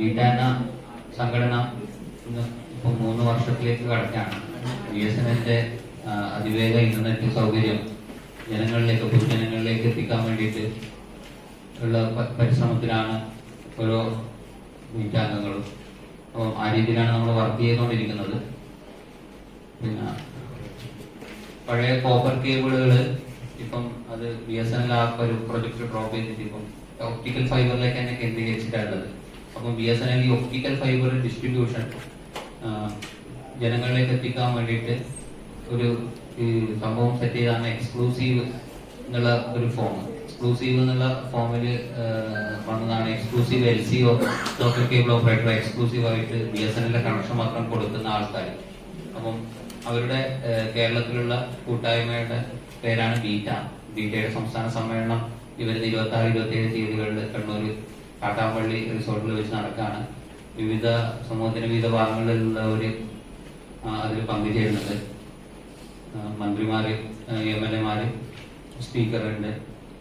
വിധാന സംഘടന ഇപ്പം മൂന്ന് വർഷത്തിലേക്ക് കടക്കാണ് ബി എസ് എൻ എല്ലിന്റെ അതിവേഗ ഇന്റർനെറ്റ് സൗകര്യം ജനങ്ങളിലേക്ക് പൊതുജനങ്ങളിലേക്ക് എത്തിക്കാൻ വേണ്ടിയിട്ട് ഉള്ള പരിശ്രമത്തിലാണ് ഓരോ വീട്ടാംഗങ്ങളും അപ്പോൾ ആ രീതിയിലാണ് നമ്മൾ വർക്ക് ചെയ്തുകൊണ്ടിരിക്കുന്നത്. പിന്നെ പഴയ കോപ്പർ കേബിളുകൾ ഇപ്പം അത് ബി എസ് എൻ എൽ ആ ഒരു പ്രൊജക്ട് ഡ്രോപ്പ് ചെയ്തിട്ട് ഇപ്പം ഒപ്റ്റിക്കൽ ഫൈബറിലേക്ക് തന്നെ കേന്ദ്രീകരിച്ചിട്ടുള്ളത് അപ്പം ബി എസ് എൻ എൽ ഈ ഒപ്റ്റിക്കൽ ഫൈബർ ഡിസ്ട്രിബ്യൂഷൻ ജനങ്ങളിലേക്ക് എത്തിക്കാൻ വേണ്ടിയിട്ട് ഒരു സംഭവം സെറ്റ് ചെയ്താണ് എക്സ്ക്ലൂസീവ് എന്നുള്ള ഒരു ഫോം എക്സ്ക്ലൂസീവ് എന്നുള്ള ഫോമിൽ വന്നതാണ് exclusive L C O local cable operator exclusive ആയിട്ട് ബി എസ് എൻ എല്ലിന്റെ കണക്ഷൻ മാത്രം കൊടുക്കുന്ന ആൾക്കാർ. അപ്പം അവരുടെ കേരളത്തിലുള്ള കൂട്ടായ്മയുടെ പേരാണ് ബീറ്റ. ബീറ്റയുടെ സംസ്ഥാന സമ്മേളനം ഇവർ ഇരുപത്തി ആറ് ഇരുപത്തി ഏഴ് തീയതികളിൽ കണ്ണൂർ കാട്ടാമ്പള്ളി റിസോർട്ടിൽ വെച്ച് നടക്കുകയാണ് വിവിധ സമൂഹത്തിന് വിവിധ ഭാഗങ്ങളിലുള്ളവര് അതിൽ പങ്കുചേരുന്നുണ്ട് മന്ത്രിമാര് എം എൽ എമാര് സ്പീക്കറുണ്ട്.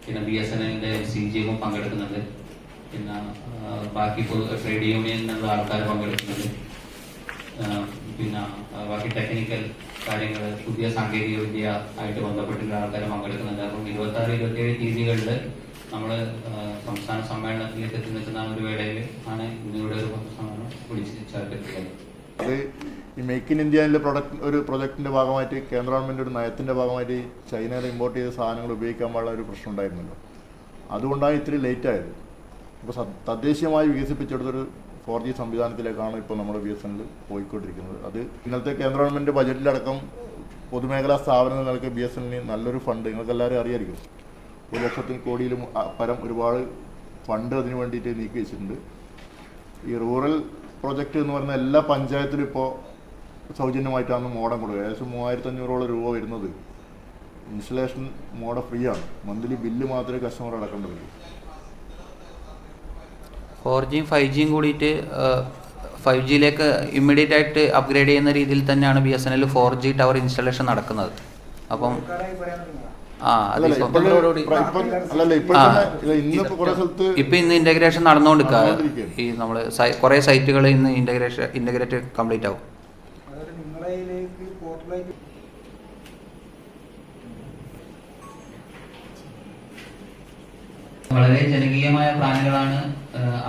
പിന്നെ ബി എസ് എൻ എല്ലിന്റെ സി ജി എമ്മും പങ്കെടുക്കുന്നുണ്ട്. പിന്നെ ബാക്കി ട്രേഡ് ട്രേഡ് എന്നുള്ള ആൾക്കാർ പങ്കെടുക്കുന്നുണ്ട്. പിന്നെ ബാക്കി ടെക്നിക്കൽ കാര്യങ്ങൾ പുതിയ സാങ്കേതിക വിദ്യ ആയിട്ട് ബന്ധപ്പെട്ടിട്ടുള്ള ആൾക്കാർ പങ്കെടുക്കുന്നുണ്ട്. അപ്പം ഇരുപത്തി ആറ് ഇരുപത്തി ഏഴ് തീയതികളിൽ നമ്മൾ സംസ്ഥാന സമ്മേളനത്തിലേക്ക് എത്തി നിൽക്കുന്ന ഒരു വേളയിൽ ആണ് ഇന്നിവിടെ ഒരു സമ്മേളനം വിളിച്ച് ചേർത്തിട്ടുള്ളത് അത് ഈ മേക്ക് ഇൻ ഇന്ത്യയിലെ പ്രൊഡക്റ്റ് ഒരു പ്രൊജക്ടിന്റെ ഭാഗമായിട്ട് കേന്ദ്ര ഗവൺമെന്റ് ഒരു നയത്തിന്റെ ഭാഗമായിട്ട് ചൈനയിൽ ഇമ്പോർട്ട് ചെയ്ത സാധനങ്ങൾ ഉപയോഗിക്കാൻ പാടുള്ള ഒരു പ്രശ്നം ഉണ്ടായിരുന്നല്ലോ. അതുകൊണ്ടാണ് ഇത്തിരി ലേറ്റ് ആയത്. ഇപ്പോൾ തദ്ദേശീയമായി വികസിപ്പിച്ചെടുത്തൊരു ഫോർ ജി സംവിധാനത്തിലേക്കാണ് ഇപ്പോൾ നമ്മുടെ ബി എസ് എൻ എൽ പോയിക്കൊണ്ടിരിക്കുന്നത്. അത് ഇന്നത്തെ കേന്ദ്ര ഗവൺമെന്റ് ബജറ്റിലടക്കം പൊതുമേഖലാ സ്ഥാപനങ്ങൾക്ക് ബി എസ് എൻ എല്ലിന് നല്ലൊരു ഫണ്ട് നിങ്ങൾക്ക് എല്ലാവരും അറിയായിരിക്കും. ഒരു ലക്ഷത്തിന് കോടിയിലും പരം ഒരുപാട് ഫണ്ട് അതിന് വേണ്ടിയിട്ട് നീക്കി വെച്ചിട്ടുണ്ട്. ഈ റൂറൽ പ്രൊജക്റ്റ് എന്ന് പറയുന്ന എല്ലാ പഞ്ചായത്തിലും ഇപ്പോൾ സൗജന്യമായിട്ടാണ് മോഡം കൊടുക്കുക. ഏകദേശം മൂവായിരത്തി അഞ്ഞൂറോളം രൂപ വരുന്നത്. ഇൻസ്റ്റലേഷൻ മോഡം ഫ്രീ ആണ് മന്ത്ലി ബില്ല് മാത്രമേ കസ്റ്റമർ അടക്കേണ്ടതുള്ളൂ. ഫോർ ജിയും ഫൈവ് ജിയും കൂടിയിട്ട് ഫൈവ് ജിയിലേക്ക് ഇമ്മീഡിയറ്റ് ആയിട്ട് അപ്ഗ്രേഡ് ചെയ്യുന്ന രീതിയിൽ തന്നെയാണ് B S N L four G tower installation നടക്കുന്നത്. അപ്പം ഇപ്പം ഇന്ന് ഇന്റഗ്രേഷൻ നടന്നുകൊണ്ടിരിക്കുക. ഈ നമ്മൾ കുറെ സൈറ്റുകൾ ഇന്ന് ഇന്റഗ്രേഷൻ ഇന്റഗ്രേറ്റ് കംപ്ലീറ്റ് ആവും. വളരെ ജനകീയമായ പ്ലാനുകളാണ്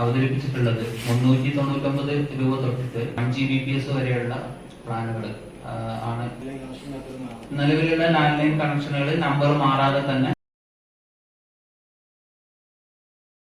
അവതരിപ്പിച്ചിട്ടുള്ളത്. മുന്നൂറ്റി തൊണ്ണൂറ്റൊമ്പത് രൂപ തൊട്ടിട്ട് അഞ്ച് ജി ബി പി എസ് വരെയുള്ള പ്ലാനുകൾ ആണ്. നിലവിലുള്ള ലാൻഡ് ലൈൻ കണക്ഷനുകൾ നമ്പർ മാറാതെ തന്നെ